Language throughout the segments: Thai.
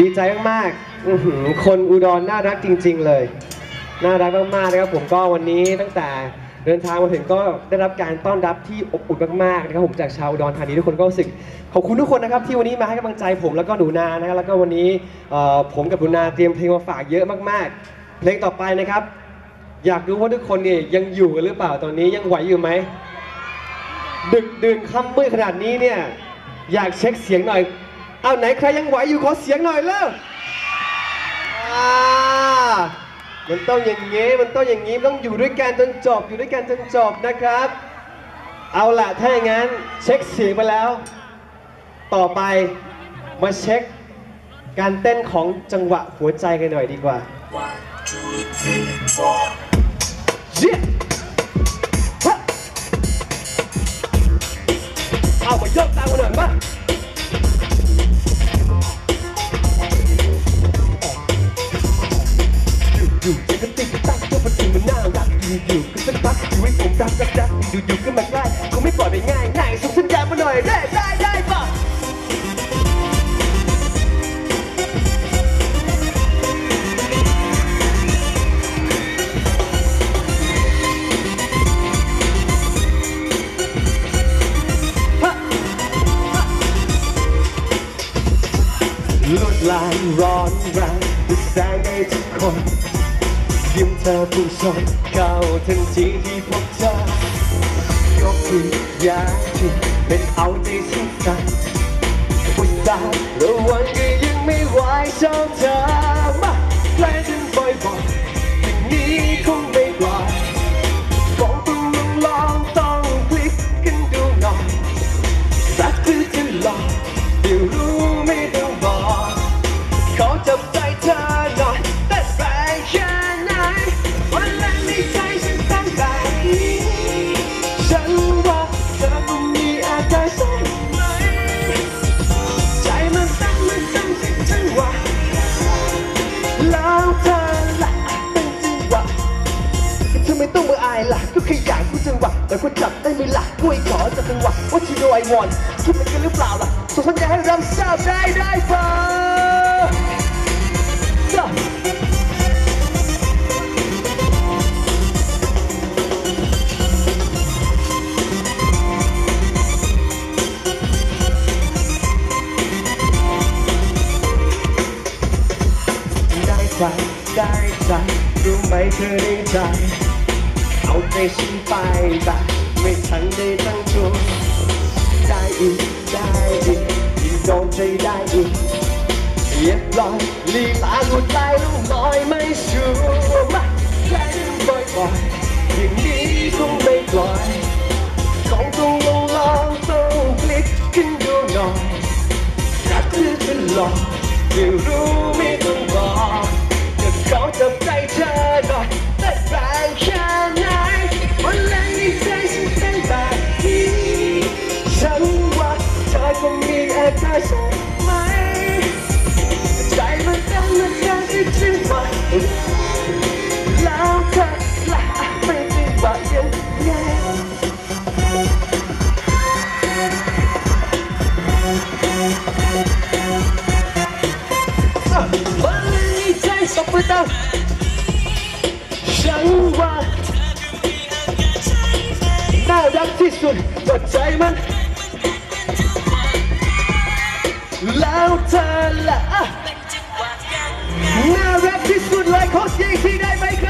ดีใจมากๆอื้อหือคนอุดรน่ารักจริง ๆ เลย น่ารักมากๆนะครับผมก็วันนี้ตั้งแต่เดินทางมาถึงก็ได้รับการต้อนรับที่อบอุ่นมากๆนะครับผมจากชาวอุดรธานีทุกคนก็รู้สึกขอบคุณทุกคนนะครับที่วันนี้มาให้กำลังใจผมแล้วก็หนูนานะครับแล้วก็วันนี้เอ่อผมกับหนูนาเตรียมเพลงมาฝากเยอะมากๆ เพลงต่อไปนะครับ อยากรู้ว่าทุกคนเนี่ยยังอยู่กันหรือเปล่าตอนนี้ยังไหวอยู่ไหม ดึกดื่นค่ำมืดขนาดนี้เนี่ย อยากเช็คเสียงหน่อย เอาไหนใครยังไหวอยู่ขอเสียงหน่อยเร็วอ่ามันต้องอย่างงี้มันต้องอย่างงี้มันต้องอยู่ด้วยกันจนจบอยู่ด้วยกันจนจบนะครับ เอาล่ะถ้าอย่างนั้นเช็คเสียงไปแล้ว ต่อไปมาเช็คการเต้นของจังหวะหัวใจกันหน่อยดีกว่า Yeah! ฮะเอามายกตามกันหน่อยมา อยู่จะกระติกตั้งตัวประตูมันน่ารักอยู่ๆก็สักพักอยู่ให้ผมรักรักรักอยู่ๆก็มาใกล้คงไม่ปล่อยไปง่ายง่ายส่งสัญญาณมาหน่อยได้ได้ได้ป่ะลวดลายร้อนแรงที่แสงในทุกคน ยิ้มเธอพุ่งชนเข้าทันทีที่พบเธอก็คืออยากที่เป็นเอาใจฉันสั่นอุตส่าห์ระวังก็ยังไม่ไหวชอบเธอมาใกล้ฉันบ่อยๆอย่างนี้คงไม่ปล่อยบอกต้องลองลองต้องคลิกกันดูหน่อยรักคือจะหลอกเดี๋ยวรู้ วะแต่คนจับได้ไหมล่ะกล้วยขอจับจังหวะว่าที่โดยวอนคิดเหมือนกันหรือเปล่าล่ะส่งสัญญาณให้รับทราบได้ได้เปล่าจ้ะได้ใจได้ใจรู้ไหมเธอได้ใจ เอาใจฉันไปแบบไม่ทันได้ตั้งตัวได้อีกได้อีกยิ่งโดนใจได้อีกเรียบร้อยลีลาหลุดลายลูกลอยไม่ชัวร์มาแค่นี้บ่อยอย่างนี้คงไม่ปล่อยของต้องลองลองต้องคลิกขึ้นดูหน่อยรักคือจะหลอกเดี๋ยวรู้ อาการใช่ไหม แล้วเธอละเป็นจังหวะยังไงอะวันนี้ใจสบประดับฉันว่าน่ารักที่สุดก็ใจมันแล้วเธอละอะน่ารักที่สุดเลยขอเสียงอีกทีได้ไหมครับ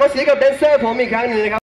ขอบคุณมากๆขอเสียงกับแดนเซอร์ผมอีกครั้งหนึ่งนะครับ